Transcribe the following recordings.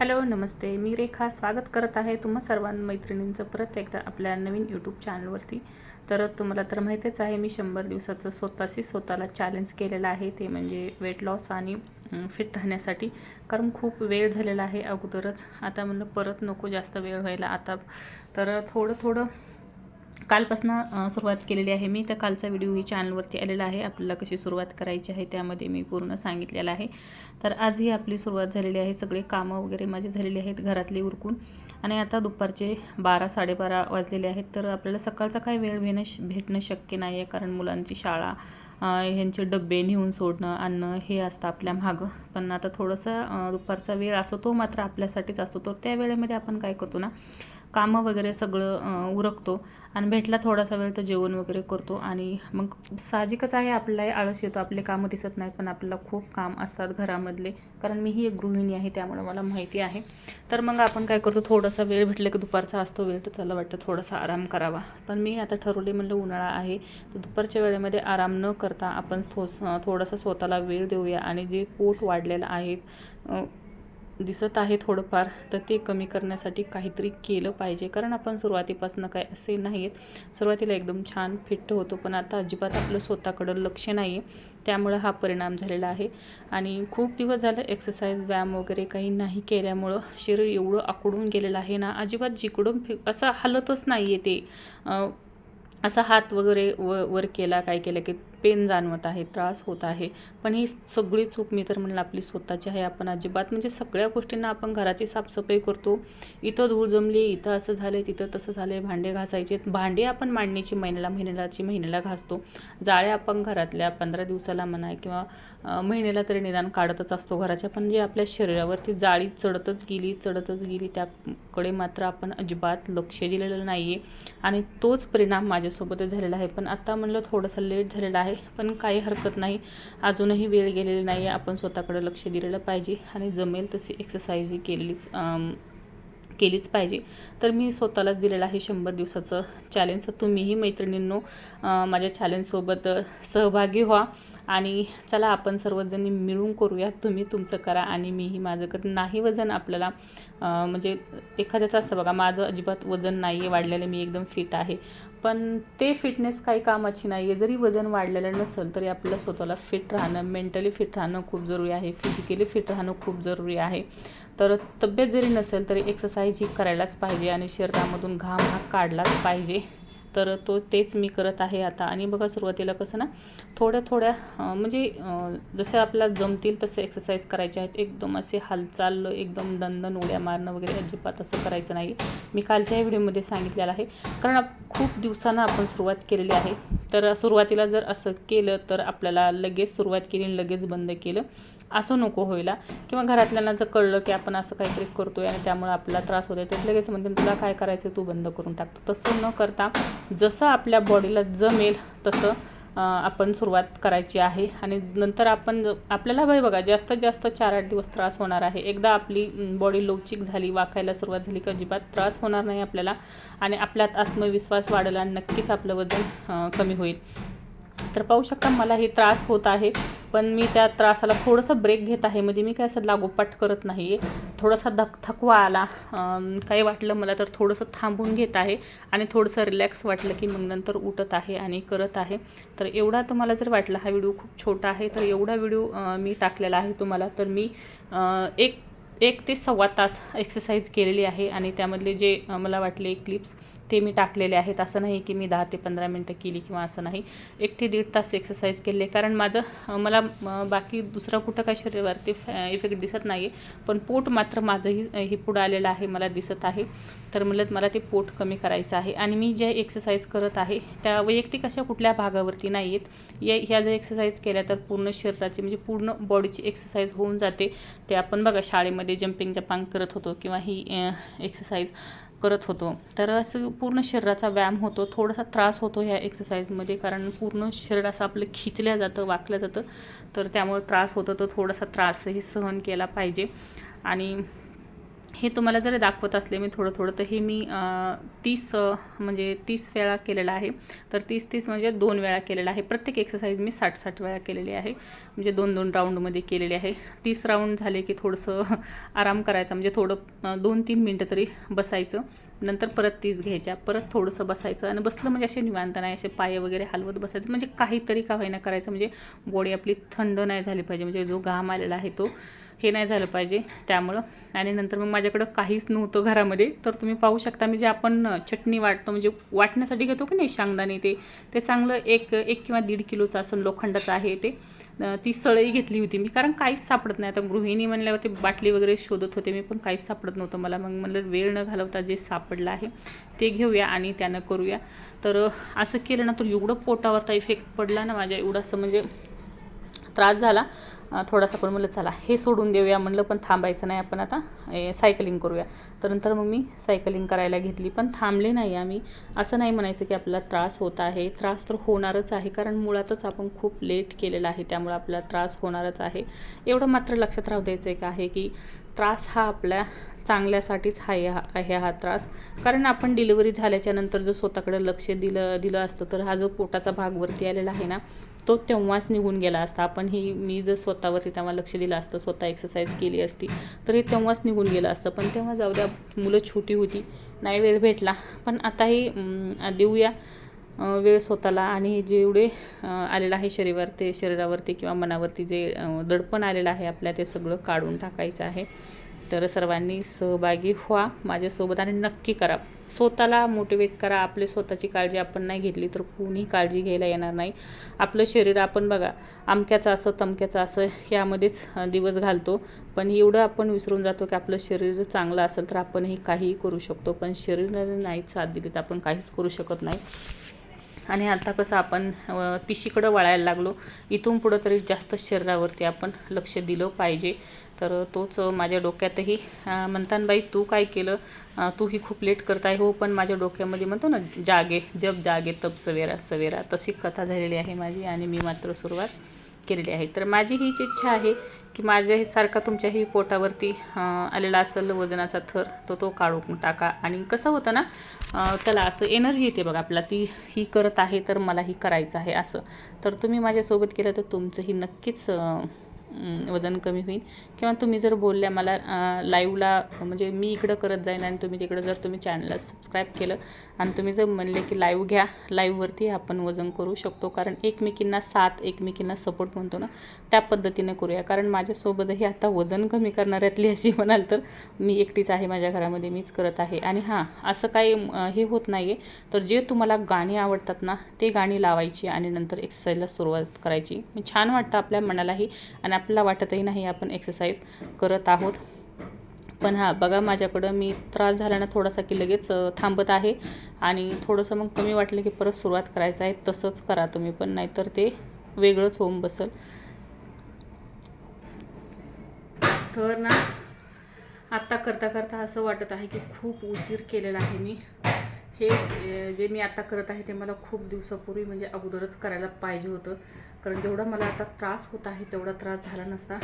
Hello नमस्ते. मी रेखा स्वागत करत आहे तुम्हा सर्वां मैत्रिणींचं परत एकदा आपल्या नवीन यूट्यूब चॅनलवरती तर तुम्हाला तर माहितीच आहे मी शंभर दिवसाचं स्वतःशी स्वतःला चॅलेंज केलेलं आहे. ते म्हणजे वेट लॉस आणि फिट राहण्यासाठी. कारण खूप वेळ झालेला आहे अगोदरच. आता म्हणलं परत नको जास्त वेळ व्हायला. आता तर थोडं थोडं कालपासनं सुरुवात केलेली आहे मी. तर कालचा व्हिडिओ ही चॅनलवरती आलेला आहे. आपल्याला कशी सुरुवात करायची आहे त्यामध्ये मी पूर्ण सांगितलेलं आहे. तर आजही आपली सुरुवात झालेली आहे. सगळे कामं वगैरे माझे झालेले आहेत घरातले उरकून. आणि आता दुपारचे बारा साडेबारा वाजलेले आहेत. तर आपल्याला सकाळचा काही वेळ भेणं भेटणं शक्य नाही आहे कारण मुलांची शाळा ह्यांचे डबे नेऊन सोडणं आणणं हे असतं आपल्या मागं. पण आता थोडंसं दुपारचा वेळ असतो तो मात्र आपल्यासाठीच असतो. तर त्या वेळेमध्ये आपण काय करतो ना कामं वगैरे सगळं उरकतो आणि भेटला थोडासा वेळ तर जेवण वगैरे करतो आणि मग साहजिकच आहे आपल्याला आळस येतो आपले कामं दिसत नाहीत पण आपल्याला खूप काम असतात घरामधले. कारण मीही एक गृहिणी आहे त्यामुळे मला माहिती आहे. तर मग आपण काय करतो थोडासा वेळ भेटला की दुपारचा असतो वेळ तर चला वाटतं थोडासा आराम करावा. पण मी आता ठरवले म्हणलं उन्हाळा आहे तर दुपारच्या वेळेमध्ये आराम न कर करता आपण थो थोडासा स्वतःला वेळ देऊया आणि जे पोट वाढलेलं आहे दिसत आहे थोडंफार तर ते कमी करण्यासाठी काहीतरी केलं पाहिजे. कारण आपण सुरुवातीपासून काय असे नाही आहेत सुरुवातीला एकदम छान फिट्ट होतो पण आता अजिबात आपलं स्वतःकडं लक्ष नाही आहे त्यामुळं हा परिणाम झालेला आहे. आणि खूप दिवस झालं एक्सरसाइज व्यायाम वगैरे काही नाही केल्यामुळं शरीर एवढं आकडून गेलेलं आहे ना अजिबात जिकडून फि असं हलतच नाही आहे ते असा हात वगैरे व वर केला काय केलं की पेन जाणवत आहे त्रास होत आहे. पण ही सगळी चूक मी तर म्हणलं आपली स्वतःची आहे. आपण अजिबात म्हणजे सगळ्या गोष्टींना आपण घराची साफसफाई करतो. इथं धूळ जमली इथं असं झालं तिथं तसं झालं आहे भांडे घासायचे. भांडे आपण मांडणीची महिन्याला महिन्यालाची महिन्याला घासतो. जाळ्या आपण घरातल्या पंधरा दिवसाला म्हणा किंवा महिन्याला तरी निदान काढतच असतो. घराच्या पण जे आपल्या शरीरावरती जाळी चढतच गेली चढतच गेली त्याकडे मात्र आपण अजिबात लक्ष दिलेलं नाही आहे आणि तोच परिणाम माझ्यासोबतच झालेला आहे. पण आता म्हणलं थोडंसं लेट झालेलं आहे. पण काही हरकत नाही. अजूनही वेळ गेलेली नाही आहे आपण स्वतःकडे लक्ष दिलेलं पाहिजे आणि जमेल तशी एक्सरसाइजही केलेलीच केलीच पाहिजे. तर मी स्वतःलाच दिलेलं आहे शंभर दिवसाचं चॅलेंज तर तुम्हीही मैत्रिणींनो माझ्या चॅलेंजसोबत सहभागी व्हा. आणि चला आपण सर्वजणी मिळून करूया तुम्ही तुमचं करा आणि मीही माझं कर. नाही वजन आपल्याला म्हणजे एखाद्याचं असतं बघा माझं अजिबात वजन नाही आहे वाढलेलं मी एकदम फिट आहे. पण ते फिटनेस काही कामाची नाही आहे जरी वजन वाढलेलं नसेल तरी आपल्याला स्वतःला फिट राहणं मेंटली फिट राहणं खूप जरुरी आहे. फिजिकली फिट राहणं खूप जरुरी आहे. तर तब्येत जरी नसेल तरी एक्सरसाइज ही करायलाच पाहिजे आणि शरीरामधून घाम हा काढलाच पाहिजे. तर तो तेच मी करत आहे आता. आणि बघा सुरुवातीला कसं ना थोड्या थोड्या म्हणजे जसं आपल्याला जमतील तसे एक्सरसाइज करायचे आहेत. एकदम असे हालचाल एकदम दंदन उड्या मारणं वगैरे अजिबात असं करायचं नाही. मी कालच्या व्हिडिओमध्ये सांगितलेलं आहे. कारण खूप दिवसांना आपण सुरुवात केलेली आहे. तर सुरुवातीला जर असं केलं तर आपल्याला लगेच सुरुवात केली लगेच बंद केलं असं नको व्हायला. किंवा घरातल्यांना जर कळलं की आपण असं काहीतरी करतो आहे आणि त्यामुळे आपला त्रास होतोय आहे तर लगेच म्हणते तुला काय करायचं तू बंद करून टाकतो तसं न करता जसं आपल्या बॉडीला जमेल तसं आपण सुरुवात करायची आहे. आणि नंतर आपण आपल्याला बाई बघा जास्तीत जास्त चार आठ दिवस त्रास होणार आहे. एकदा आपली बॉडी लवचिक झाली वाकायला सुरुवात झाली की अजिबात त्रास होणार नाही आपल्याला. आणि आपल्यात आत्मविश्वास वाढला आणि नक्कीच आपलं वजन कमी होईल. तर पाहू शकता मला हे त्रास होत आहे. पण मी त्या त्रासाला थोडंसं ब्रेक घेत आहे. म्हणजे मी काय असं लागोपाठ करत नाही आहे थोडासा धक थकवा आला. काही वाटलं मला तर थोडंसं थांबून घेत आहे. आणि थोडंसं रिलॅक्स वाटलं की मग नंतर उठत आहे आणि करत आहे. तर एवढा तुम्हाला जर वाटला हा व्हिडिओ खूप छोटा आहे तर एवढा व्हिडिओ मी टाकलेला आहे तुम्हाला. तर मी एक एक ते सव्वा तास एक्सरसाइज केलेली आहे. आणि त्यामधले जे मला वाटले क्लिप्स ते मी टाकलेले आहेत. असं नाही की मी दहा ते पंधरा मिनटं केली किंवा असं नाही. एक ते दीड तास एक्सरसाइज केले कारण माझं मला बाकी दुसरा कुठं काय शरीरावरती इफेक्ट दिसत नाही आहे पण पोट मात्र माझंही हे पुढं आलेलं आहे मला दिसत आहे. तर म्हणलं मला ते पोट कमी करायचं आहे. आणि मी जे एक्सरसाइज करत आहे त्या वैयक्तिक अशा कुठल्या भागावरती नाही आहेत या ह्या जर एक्सरसाइज केल्या तर पूर्ण शरीराची म्हणजे पूर्ण बॉडीची एक्सरसाइज होऊन जाते. ते आपण बघा शाळेमध्ये जम्पिंग जपांग करत होतो किंवा ही एक्सरसाइज करत होतो. तर असं पूर्ण शरीराचा व्यायाम होतो थोडासा त्रास होतो ह्या एक्सरसाइजमध्ये कारण पूर्ण शरीर असं आपलं खिचल्या जातं वाकलं जातं. तर त्यामुळे त्रास होतो तर थोडासा त्रासही सहन केला पाहिजे. आणि हे तुम्हाला जर दाखवत असले मी थोडं थोडं तर हे मी तीस म्हणजे तीस वेळा केलेलं आहे. तर तीस तीस म्हणजे दोन वेळा केलेलं आहे. प्रत्येक एक्सरसाइज मी साठ साठ वेळा केलेली आहे. म्हणजे दोन दोन राऊंडमध्ये केलेली आहे. तीस राऊंड झाले की थोडंसं आराम करायचा. म्हणजे थोडं दोन तीन मिनटं तरी बसायचं. नंतर परत तीस घ्यायच्या. परत थोडंसं बसायचं. आणि बसलं म्हणजे असे निवांत नाही. असे पाय वगैरे हलवत बसायचं. म्हणजे काहीतरी का होईना करायचं. म्हणजे बॉडी आपली थंड नाही झाली पाहिजे. म्हणजे जो घाम आलेला आहे तो हे नाही झालं पाहिजे त्यामुळं. आणि नंतर मग माझ्याकडं काहीच नव्हतं घरामध्ये. तर तुम्ही पाहू शकता मी जे आपण चटणी वाटतो म्हणजे वाटण्यासाठी घेतो की नाही शांगदाणे ते ते चांगलं एक एक किंवा दीड किलोचं असं लोखंडाचं आहे ते. ती सळई घेतली होती मी कारण काहीच सापडत नाही. आता गृहिणी म्हणल्यावरती बाटली वगैरे शोधत होते मी पण काहीच सापडत नव्हतं मला. मग म्हणलं वेळ न घालवता जे सापडलं आहे ते घेऊया आणि त्यानं करूया. तर असं केलं ना तर एवढं पोटावरचा इफेक्ट पडला ना माझ्या. एवढं असं म्हणजे त्रास झाला. थोडासा पण म्हणलं चला हे सोडून देऊया म्हणलं पण थांबायचं नाही आपण आता सायकलिंग करूया. तर नंतर मग मी सायकलिंग करायला घेतली पण थांबले नाही आम्ही. असं नाही म्हणायचं की आपला त्रास होत आहे. त्रास तर होणारच आहे कारण मुळातच आपण खूप लेट केलेला आहे त्यामुळे आपला त्रास होणारच आहे. एवढं मात्र लक्षात राहू द्यायचं एक आहे की त्रास हा आपल्या चांगल्यासाठीच आहे हा आहे हा त्रास. कारण आपण डिलिव्हरी झाल्याच्यानंतर जर स्वतःकडे लक्ष दिलं दिलं असतं तर हा जो पोटाचा भाग वरती आलेला आहे ना तो तेव्हाच निघून गेला असता. आपण ही मी जर स्वतःवरती तेव्हा लक्ष दिलं असतं स्वतः एक्सरसाइज केली असती तर हे तेव्हाच निघून गेलं असतं. पण तेव्हा जाऊ द्या मुलं छोटी होती नाही वेळ भेटला. पण आताही देऊया वेळ स्वतःला आणि जेवढे आलेलं आहे शरीरावर ते शरीरावरती किंवा मनावरती जे दडपण आलेलं आहे आपल्या ते सगळं काढून टाकायचं आहे. तर सर्वांनी सहभागी व्हा माझ्यासोबत आणि नक्की करा. स्वतःला मोटिवेट करा. आपली स्वतःची काळजी आपण नाही घेतली तर कोणी काळजी घ्यायला येणार नाही. आपलं शरीर आपण बघा अमक्याचं असं तमक्याचं असं यामध्येच दिवस घालतो. पण एवढं आपण विसरून जातो की आपलं शरीर जर चांगलं असेल तर आपणही काहीही करू शकतो. पण शरीराने नाही साथ दिली तर आपण काहीच करू शकत नाही. आणि आता कसं आपण तिशीकडं वळायला लागलो. इथून पुढं तरी जास्त शरीरावरती आपण लक्ष दिलं पाहिजे. तर तोच माझ्या डोक्यातही अ, म्हणतान बाई तू काय केलं? तू ही खूप लेट करत आहे हो पण माझ्या डोक्यामध्ये म्हणतो ना जागे जब जागे तब सवेरा सवेरा तशी कथा झालेली आहे माझी आणि मी मात्र सुरुवात केलेली आहे. तर माझी हीच इच्छा आहे की माझ्या सारखा तुमच्याही पोटावरती आलेला असेल वजनाचा थर तो तो काढून टाका. आणि कसं होतं ना चला असं एनर्जी येते बघा आपला ती ही करत आहे तर मलाही करायचं आहे असं. तर तुम्ही माझ्यासोबत केलं तर तुमचंही नक्कीच वजन कमी होईल. किंवा तुम्ही जर बोलल्या मला लाईव्हला म्हणजे मी इकडं करत जाईन आणि तुम्ही तिकडं जर तुम्ही चॅनलला सबस्क्राईब केलं आणि तुम्ही जर म्हणले की लाईव्ह घ्या लाईव्हवरती आपण वजन करू शकतो. कारण एकमेकींना साथ एकमेकींना सपोर्ट म्हणतो ना त्या पद्धतीने करूया. कारण माझ्यासोबतही आता वजन कमी करणाऱ्यातली अशी म्हणाल तर मी एकटीच आहे माझ्या घरामध्ये मीच करत आहे. आणि हां असं काही हे होत नाही आहे तर जे तुम्हाला गाणी आवडतात ना ते गाणी लावायची आणि नंतर एक्सरसाइजला सुरुवात करायची. छान वाटतं आपल्या मनालाही. आणि आपल्याला वाटतही नाही आपण एक्सरसाइज करत आहोत. पण हां बघा माझ्याकडं मी त्रास झाला ना थोडासा की लगेच थांबत आहे. आणि थोडंसं मग कमी वाटलं की परत सुरुवात करायचं आहे तसंच करा तुम्ही पण नाहीतर ते वेगळंच होऊन बसल. तर ना आत्ता करता करता असं वाटत आहे की खूप उशीर केलेला आहे मी. हे जे मी आता करत आहे ते मला खूप दिवसापूर्वी म्हणजे अगोदरच करायला पाहिजे होतं. कारण जेवढा मला आता त्रास होत आहे तेवढा त्रास झाला नसता.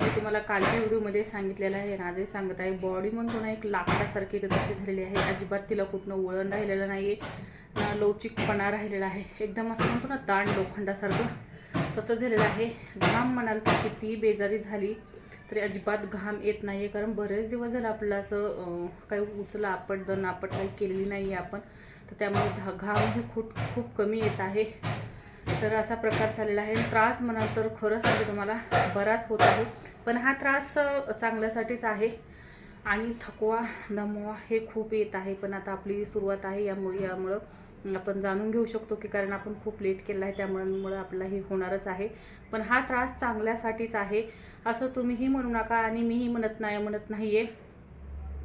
मी तुम्हाला कालच्या व्हिडिओमध्ये सांगितलेलं आहे आणि आजही सांगत आहे बॉडी म्हणतो ना एक लाकडासारखी तर तशी झालेली आहे. अजिबात तिला कुठनं वळण राहिलेलं नाही आहे ना लवचिकपणा राहिलेला आहे. एकदम असं म्हणतो ना ताण लोखंडासारखं तसं झालेलं आहे. घाम म्हणाल तर कितीही बेजारी झाली. तरी अजिबात घाम येत नाही आहे कारण बरेच दिवस झालं आपलं असं काही उचला आपट दण आपट काही केलेली नाही आहे आपण. तर त्यामुळे धा घाम ही खूप खूप कमी येत आहे. तर असा प्रकार चाललेला आहे. त्रास म्हणाल तर खरंच आहे तुम्हाला बराच होत आहे. पण हा त्रास चांगल्यासाठीच आहे. आणि थकवा दमवा हे खूप येत आहे. पण आता आपली सुरुवात आहे यामुळे यामुळं. आपण जाणून घेऊ शकतो की कारण आपण खूप लेट केलं आहे त्यामुळे आपल्याला हे होणारच आहे. पण हा त्रास चांगल्यासाठीच आहे असं तुम्हीही म्हणू नका आणि मीही म्हणत नाही म्हणत नाही आहे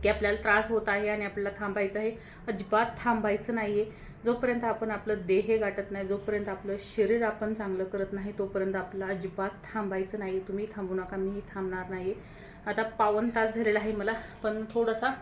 की आपल्याला त्रास होत आहे आणि आपल्याला थांबायचं आहे. अजिबात थांबायचं नाही आहे जोपर्यंत आपण आपलं देह गाठत नाही जोपर्यंत आपलं शरीर आपण चांगलं करत नाही तोपर्यंत आपलं अजिबात थांबायचं नाही तुम्ही थांबू नका मीही थांबणार नाही आता पावन तास झालेला आहे मला पण थोडासा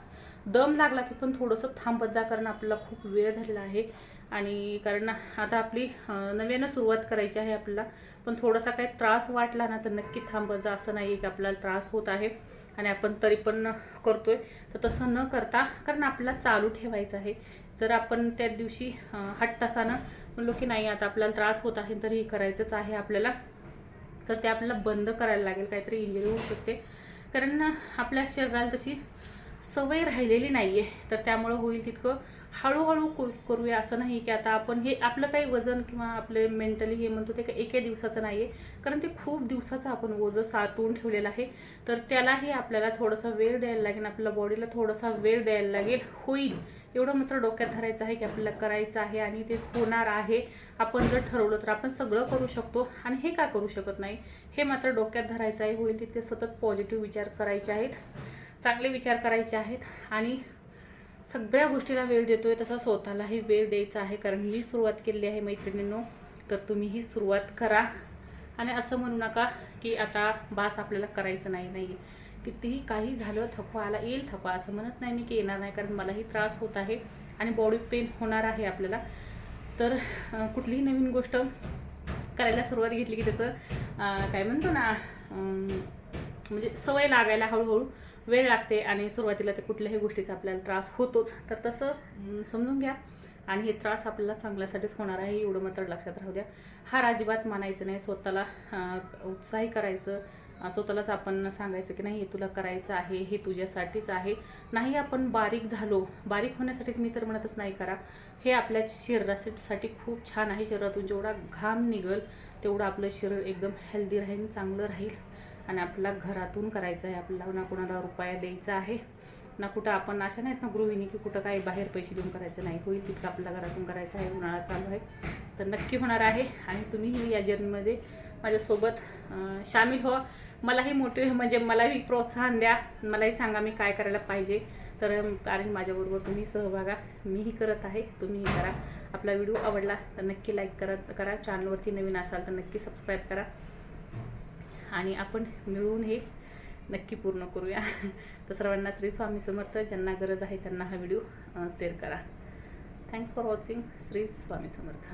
दम लागला की पण थोडंसं थांबत जा कारण आपल्याला खूप वेळ झालेला आहे. आणि कारण आता आपली नव्यानं सुरुवात करायची आहे आपल्याला पण थोडासा काही त्रास वाटला ना तर नक्की थांबत जा. असं नाही आहे की आपल्याला त्रास होत आहे आणि आपण तरी पण करतोय. तर तसं न करता कारण आपल्याला चालू ठेवायचं आहे. जर आपण त्या दिवशी अं, हट्टासानं म्हणलो की नाही आता आपल्याला त्रास होत आहे तर हे करायचंच आहे आपल्याला. तर ते आपल्याला बंद करायला लागेल. काहीतरी इंजरी होऊ शकते. कारण आपल्या शरीराला तशी सवय राहिलेली नाही आहे तर त्यामुळं होईल तितकं हळूहळू को करूया असं नाही की आता आपण हे आपलं काही वजन किंवा आपले मेंटली हे म्हणतो ते काही एके दिवसाचं नाही आहे कारण ते खूप दिवसाचं आपण ओझं साठवून ठेवलेलं आहे. तर त्यालाही आपल्याला थोडासा वेळ द्यायला लागेल आपल्या बॉडीला थोडासा वेळ द्यायला लागेल होईल. एवढं मात्र डोक्यात धरायचं आहे की आपल्याला करायचं आहे आणि ते होणार आहे. आपण जर ठरवलं तर आपण सगळं करू शकतो आणि हे का करू शकत नाही? हे मात्र डोक्यात धरायचं आहे होईल तिथे सतत पॉझिटिव्ह विचार करायचे आहेत. चांगले विचार करायचे आहेत आणि सगळ्या गोष्टीला वेळ देतोय तसा स्वतःलाही वेळ द्यायचा आहे. कारण मी सुरुवात केली आहे मैत्रिणींनो तर तुम्हीही सुरुवात करा. आणि असं म्हणू नका की आता बास आपल्याला करायचं नाही नाही कितीही काही झालं थकवा आला येईल थकवा. असं म्हणत नाही मी की येणार नाही कारण मलाही त्रास होत आहे आणि बॉडी पेन होणार आहे आपल्याला. तर कुठलीही नवीन गोष्ट करायला सुरुवात घेतली की त्याचं काय म्हणतो ना म्हणजे सवय लागायला हळूहळू वेळ लागते आणि सुरुवातीला ते कुठल्याही गोष्टीचा आपल्याला त्रास होतोच. तर तसं समजून घ्या. आणि हे त्रास आपल्याला चांगल्यासाठीच होणार आहे एवढं मात्र लक्षात राहू द्या. हा अजिबात मानायचं नाही. स्वतःला उत्साही करायचं. स्वतःलाच आपण सांगायचं की नाही हे तुला करायचं आहे हे तुझ्यासाठीच आहे. नाही आपण बारीक झालो. बारीक होण्यासाठी मी तर म्हणतच नाही करा. हे आपल्या शरीरासाठी खूप छान आहे. शरीरातून जेवढा घाम निघल तेवढं आपलं शरीर एकदम हेल्दी राहील चांगलं राहील. आणि आपल्याला घरातून करायचं आहे. आपल्याला ना कोणाला रुपया द्यायचा आहे ना कुठं आपण अशा नाहीत ना गृहिणी की कुठं काही बाहेर पैसे देऊन करायचं नाही. होईल तितकं आपल्याला घरातून करायचं आहे उन्हाळा चालू आहे. तर नक्की होणार आहे आणि तुम्हीही या जर्नीमध्ये माझ्यासोबत सामील व्हा. मलाही मोठे म्हणजे मलाही प्रोत्साहन द्या. मलाही सांगा मी काय करायला पाहिजे. तर कारण माझ्याबरोबर तुम्ही सहभागा मीही करत आहे. तुम्हीही करा. आपला व्हिडिओ आवडला तर नक्की लाईक करत करा. चॅनलवरती नवीन असाल तर नक्की सबस्क्राईब करा. आणि आपण मिळून हे नक्की पूर्ण करूया. तर सर्वांना श्री स्वामी समर्थ ज्यांना गरज आहे त्यांना हा व्हिडिओ शेअर करा. Thanks for watching Shri Swami Samarth.